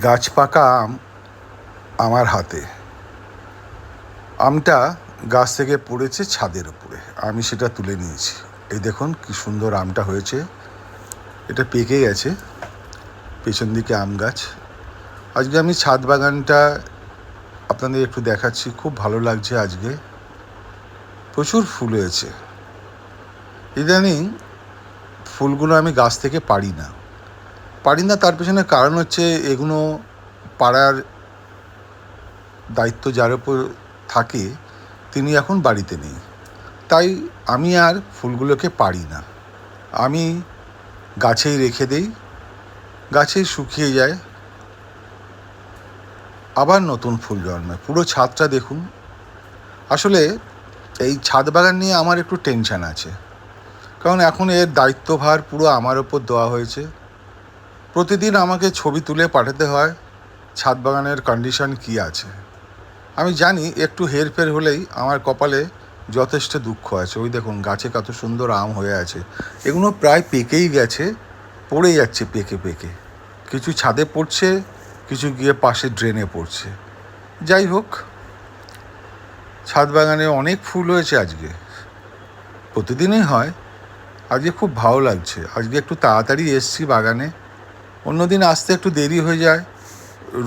গাছ পাকা আম আমার হাতে। আমটা গাছ থেকে পড়েছে ছাদের উপরে। আমি সেটা তুলে নিয়েছি। এই দেখুন কি সুন্দর আমটা হয়েছে। এটা পেকে গেছে পেছন দিকে আম গাছ। আজকে আমি ছাদ বাগানটা আপনাদের একটু দেখাচ্ছি। খুব ভালো লাগছে আজকে। প্রচুর ফুল হয়েছে। ইদানিং ফুলগুলো আমি গাছ থেকে পারি না। পারি না, তার পেছনে কারণ হচ্ছে এগুলো পাড়ার দায়িত্ব যার উপর থাকে, তিনি এখন বাড়িতে নেই। তাই আমি আর ফুলগুলোকে পারি না। আমি গাছেই রেখে দেই, গাছেই শুকিয়ে যায়। আবার নতুন ফুল জন্মায়, পুরো ছাদটা দেখুন। আসলে এই ছাদ বাগান নিয়ে আমার একটু টেনশান আছে। কারণ এখন এর দায়িত্বভার পুরো আমার ওপর দেওয়া হয়েছে। প্রতিদিন আমাকে ছবি তুলে পাঠাতে হয়, ছাদ বাগানের কন্ডিশন কী আছে। আমি জানি একটু হেরফের হলেই আমার কপালে যথেষ্ট দুঃখ আছে। ওই দেখুন, গাছে কত সুন্দর আম হয়ে আছে। এগুলো প্রায় পেকেই গেছে, পড়ে যাচ্ছে পেকে পেকে। কিছু ছাদে পড়ছে, কিছু গিয়ে পাশে ড্রেনে পড়ছে। যাই হোক, ছাদ বাগানে অনেক ফুল হয়েছে আজকে। প্রতিদিনই হয়। আজকে খুব ভালো লাগছে। আজকে একটু তাড়াতাড়ি এসছি বাগানে। অন্যদিন আসতে একটু দেরি হয়ে যায়।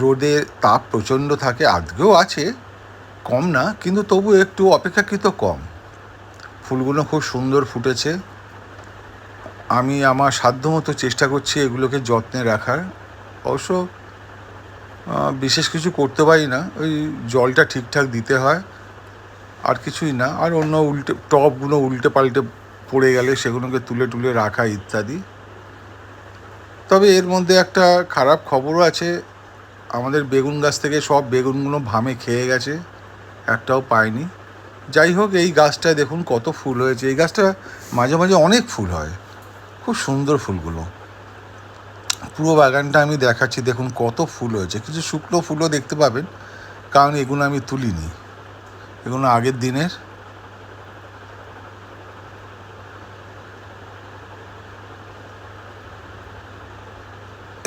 রোদে তাপ প্রচণ্ড থাকে, আজকেও আছে, কম না, কিন্তু তবু একটু অপেক্ষাকৃত কম। ফুলগুলো খুব সুন্দর ফুটেছে। আমি আমার সাধ্যমতো চেষ্টা করছি এগুলোকে যত্নে রাখার। অবশ্য বিশেষ কিছু করতে পারি না। ওই জলটা ঠিকঠাক দিতে হয়, আর কিছুই না। আর অন্য উল্টে টবগুলো উল্টে পাল্টে পড়ে গেলে সেগুলোকে তুলে তুলে রাখা ইত্যাদি। তবে এর মধ্যে একটা খারাপ খবরও আছে। আমাদের বেগুন গাছ থেকে সব বেগুনগুলো ভামে খেয়ে গেছে, একটাও পাইনি। যাই হোক, এই গাছটায় দেখুন কত ফুল হয়েছে। এই গাছটা মাঝে মাঝে অনেক ফুল হয়, খুব সুন্দর ফুলগুলো। পুরো বাগানটা আমি দেখাচ্ছি, দেখুন কত ফুল হয়েছে। কিছু শুকনো ফুলও দেখতে পাবেন, কারণ এগুলো আমি তুলিনি। এগুলো আগের দিনের।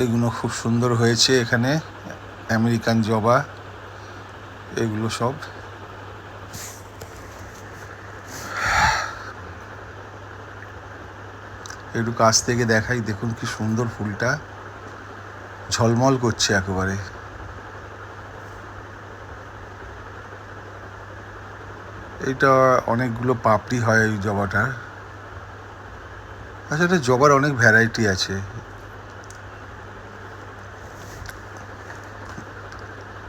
এগুলো খুব সুন্দর হয়েছে এখানে। আমেরিকান জবা, এগুলো সব। একটু কাছ থেকে দেখাই, দেখুন কি সুন্দর ফুলটা। ঝলমল করছে একেবারে। এটা অনেকগুলো পাপড়ি হয় এই জবাটার। আচ্ছা এটা জবার অনেক ভ্যারাইটি আছে।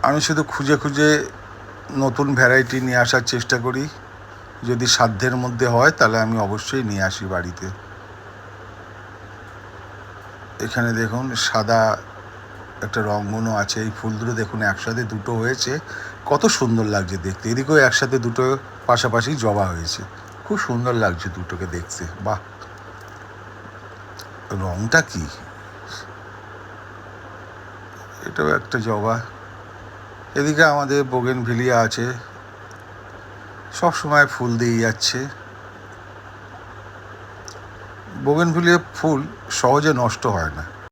আমি শুধু খুঁজে খুঁজে নতুন ভ্যারাইটি নিয়ে আসার চেষ্টা করি। যদি সাধ্যের মধ্যে হয়, তাহলে আমি অবশ্যই নিয়ে আসি বাড়িতে। এখানে দেখুন, সাদা একটা রঙ্গনও আছে। এই ফুলগুলো দেখুন, একসাথে দুটো হয়েছে। কত সুন্দর লাগছে দেখতে। এদিকেও একসাথে দুটো পাশাপাশি জবা হয়েছে। খুব সুন্দর লাগছে দুটোকে দেখতে। বাহ! রংটা কি? এটাও একটা জবা। এদিকে আমাদের বোগেন ভিলিয়া আছে। সব সময় ফুল দিয়ে যাচ্ছে। বোগেন ফুল সহজে নষ্ট হয় না।